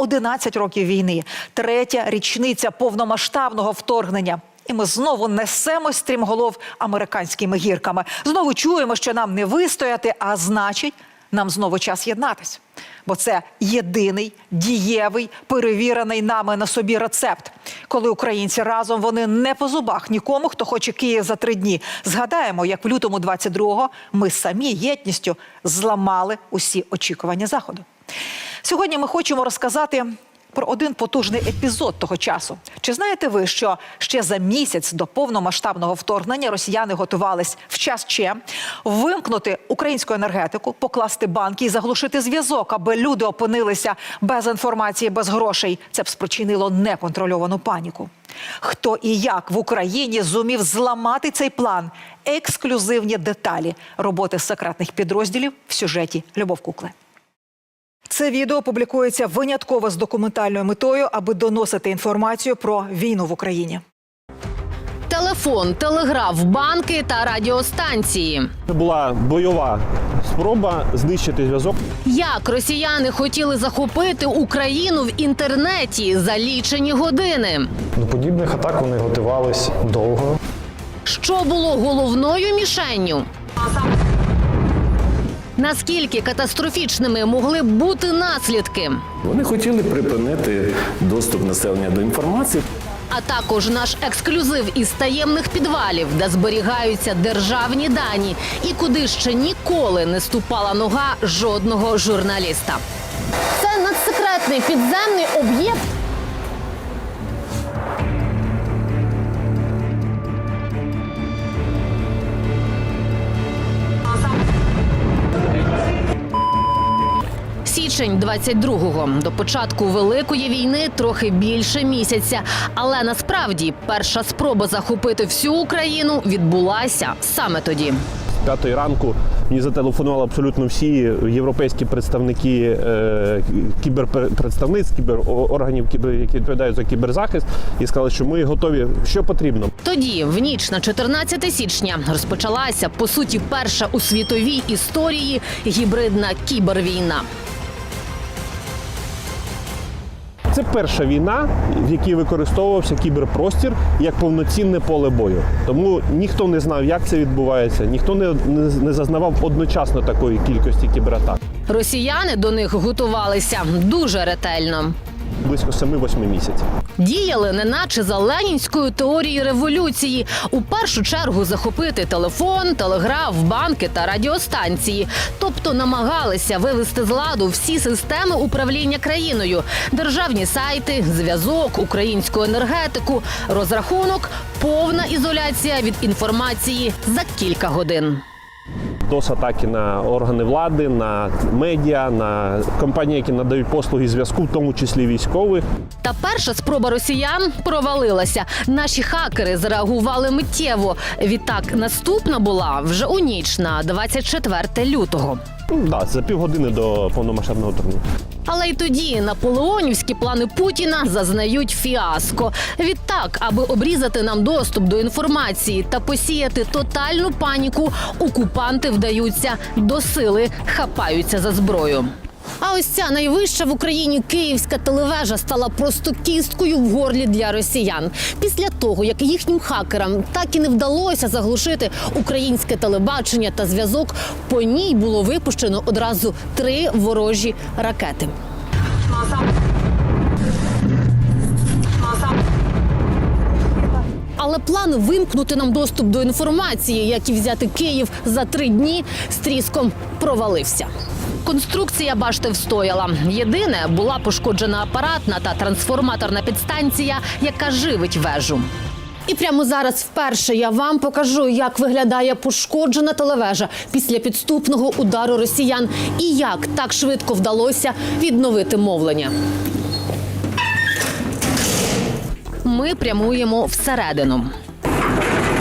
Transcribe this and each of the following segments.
11 років війни, третя річниця повномасштабного вторгнення. І ми знову несемо стрімголов американськими гірками. Знову чуємо, що нам не вистояти, а значить, нам знову час єднатись. Бо це єдиний дієвий, перевірений нами на собі рецепт. Коли українці разом вони не по зубах нікому, хто хоче Київ за три дні. Згадаємо, як в лютому 22-го ми самі єдністю зламали усі очікування заходу. Сьогодні ми хочемо розказати про один потужний епізод того часу. Чи знаєте ви, що ще за місяць до повномасштабного вторгнення росіяни готувались в час Че вимкнути українську енергетику, покласти банки і заглушити зв'язок, аби люди опинилися без інформації, без грошей. Це б спричинило неконтрольовану паніку. Хто і як в Україні зумів зламати цей план? Ексклюзивні деталі роботи секретних підрозділів в сюжеті Любов Кукли. Це відео публікується винятково з документальною метою, аби доносити інформацію про війну в Україні. Телефон, телеграф, банки та радіостанції. Це була бойова спроба знищити зв'язок. Як росіяни хотіли захопити Україну в інтернеті за лічені години? До подібних атак вони готувались довго. Що було головною мішенню? Наскільки катастрофічними могли б бути наслідки? Вони хотіли припинити доступ населення до інформації. А також наш ексклюзив із таємних підвалів, де зберігаються державні дані, і куди ще ніколи не ступала нога жодного журналіста. Це надсекретний підземний об'єкт. Січень 22-го. до початку великої війни трохи більше місяця. Але насправді перша спроба захопити всю Україну відбулася саме тоді. П'ятої ранку мені зателефонували абсолютно всі європейські представники е, кіберпредставництв, кіберорганів, кібер, які відповідають за кіберзахист, і сказали, що ми готові, що потрібно. Тоді, в ніч на 14 січня, розпочалася по суті перша у світовій історії гібридна кібервійна. Це перша війна, в якій використовувався кіберпростір як повноцінне поле бою. Тому ніхто не знав, як це відбувається, ніхто не, не, зазнавав одночасно такої кількості кібератак. Росіяни до них готувалися дуже ретельно. Близько 7-8 місяців. Діяли неначе за ленінською теорією революції. У першу чергу захопити телефон, телеграф, банки та радіостанції. Тобто намагалися вивести з ладу всі системи управління країною: державні сайти, зв'язок, українську енергетику, розрахунок, повна ізоляція від інформації за кілька годин. Дос атаки на органи влади, на медіа, на компанії, які надають послуги зв'язку, в тому числі військових. Та перша спроба росіян провалилася. Наші хакери зреагували миттєво. Відтак, наступна була вже у ніч на 24 лютого. Да, за півгодини до повномасштабного турніру. Але й тоді наполеонівські плани Путіна зазнають фіаско. Відтак, аби обрізати нам доступ до інформації та посіяти тотальну паніку, окупанти вдаються до сили, хапаються за зброю. А ось ця найвища в Україні київська телевежа стала просто кісткою в горлі для росіян. Після того, як їхнім хакерам так і не вдалося заглушити українське телебачення та зв'язок, по ній було випущено одразу три ворожі ракети. Але план вимкнути нам доступ до інформації, як і взяти Київ за три дні, з тріском провалився. Конструкція башти встояла. Єдине була пошкоджена апаратна та трансформаторна підстанція, яка живить вежу. І прямо зараз вперше я вам покажу, як виглядає пошкоджена телевежа після підступного удару росіян і як так швидко вдалося відновити мовлення. Ми прямуємо всередину.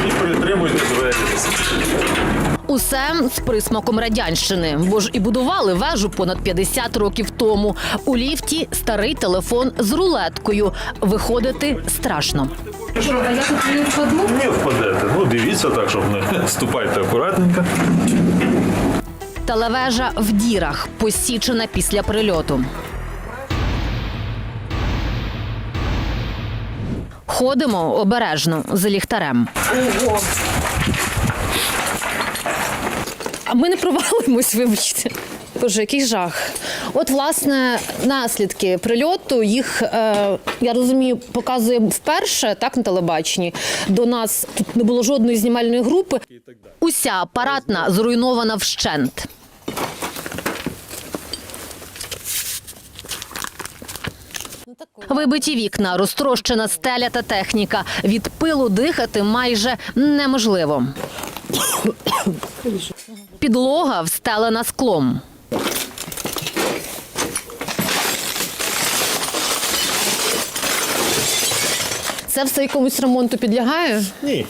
І двері. Усе з присмаком радянщини, бо ж і будували вежу понад 50 років тому. У ліфті старий телефон з рулеткою. Виходити страшно. Що, а я? Не впадете. Ну дивіться так, щоб не ступайте акуратненько. Телевежа в дірах посічена після прильоту. Ходимо обережно з ліхтарем. Ого. А ми не провалимось, вибачте. Боже, який жах. От, власне, наслідки прильоту їх, е, я розумію, показує вперше, так, на телебаченні. До нас тут не було жодної знімальної групи. Уся апаратна зруйнована вщент. Вибиті вікна, розтрощена стеля та техніка. Від пилу дихати майже неможливо. Підлога встелена склом. Це все якомусь ремонту підлягає? Ні.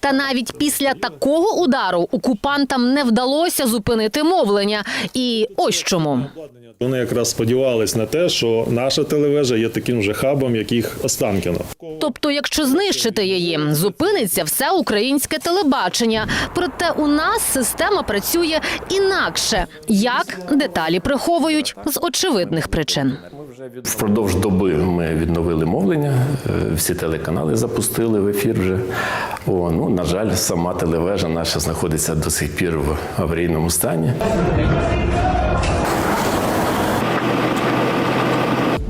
Та навіть після такого удару окупантам не вдалося зупинити мовлення. І ось чому. Вони якраз сподівались на те, що наша телевежа є таким же хабом, як їх Останкіно. Тобто, якщо знищити її, зупиниться все українське телебачення. Проте у нас система працює інакше. Як деталі приховують з очевидних причин. Впродовж доби ми відновили мовлення, е, всі телеканали запустили в ефір вже. О, ну, на жаль, сама телевежа наша знаходиться до сих пір в аварійному стані.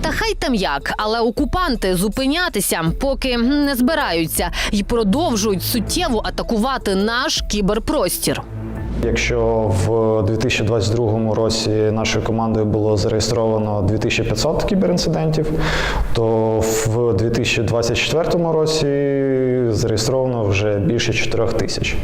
Та хай там як, але окупанти зупинятися поки не збираються і продовжують суттєво атакувати наш кіберпростір. Якщо в 2022 році нашою командою було зареєстровано 2500 кіберінцидентів, то в 2024 році зареєстровано вже більше 4000.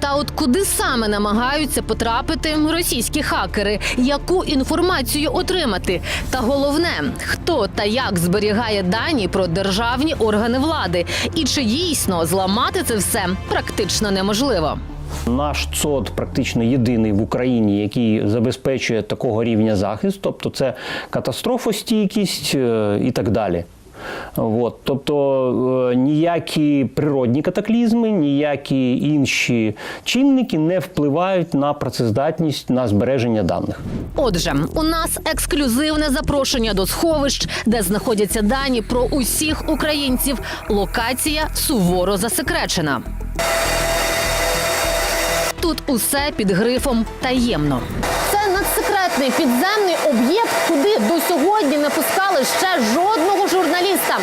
Та от куди саме намагаються потрапити російські хакери, яку інформацію отримати? Та головне, хто та як зберігає дані про державні органи влади, і чи дійсно зламати це все практично неможливо. Наш ЦОД практично єдиний в Україні, який забезпечує такого рівня захист, тобто це катастрофостійкість е, і так далі. От, тобто е, ніякі природні катаклізми, ніякі інші чинники не впливають на працездатність на збереження даних. Отже, у нас ексклюзивне запрошення до сховищ, де знаходяться дані про усіх українців. Локація суворо засекречена. Тут усе під грифом таємно. Це надсекретний підземний об'єкт, куди до сьогодні не пускали ще жодного журналіста.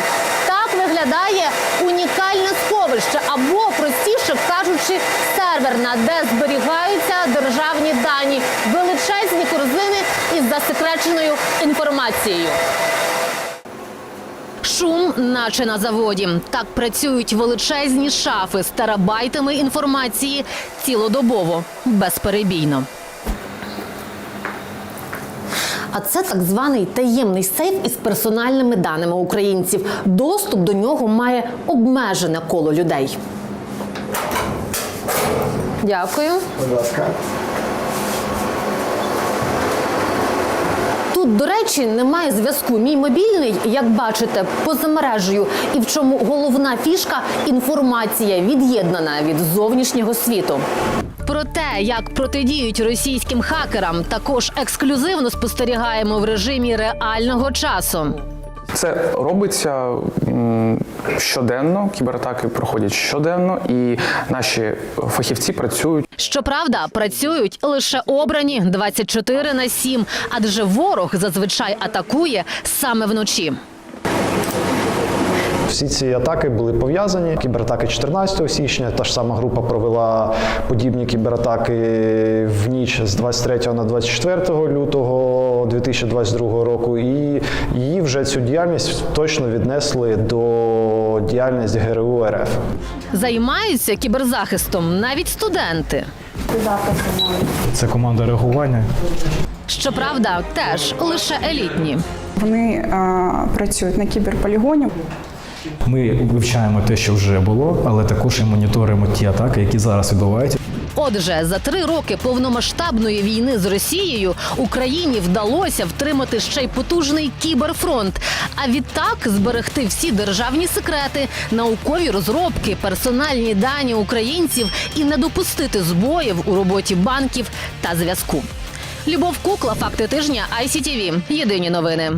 Так виглядає унікальне сховище, або простіше кажучи, серверна, де зберігаються державні дані, величезні корзини із засекреченою інформацією. Шум, наче на заводі. Так працюють величезні шафи з терабайтами інформації цілодобово, безперебійно. А це так званий таємний сейф із персональними даними українців. Доступ до нього має обмежене коло людей. Дякую. Тут, до речі, немає зв'язку. Мій мобільний, як бачите, поза мережею. І в чому головна фішка інформація від'єднана від зовнішнього світу. Про те, як протидіють російським хакерам, також ексклюзивно спостерігаємо в режимі реального часу. Це робиться щоденно. Кібератаки проходять щоденно, і наші фахівці працюють Щоправда, працюють лише обрані 24 на 7, адже ворог зазвичай атакує саме вночі. Всі ці атаки були пов'язані. Кібератаки 14 січня. Та ж сама група провела подібні кібератаки в ніч з 23 на 24 лютого 2022 року. І її вже цю діяльність точно віднесли до діяльності ГРУ РФ. Займаються кіберзахистом навіть студенти. Це команда реагування. Щоправда, теж лише елітні. Вони а, працюють на кіберполігоні. Ми вивчаємо те, що вже було, але також і моніторимо ті атаки, які зараз відбуваються. Отже, за три роки повномасштабної війни з Росією Україні вдалося втримати ще й потужний кіберфронт. А відтак зберегти всі державні секрети, наукові розробки, персональні дані українців і не допустити збоїв у роботі банків та зв'язку. Любов Кукла, факти тижня, ICTV. Єдині новини.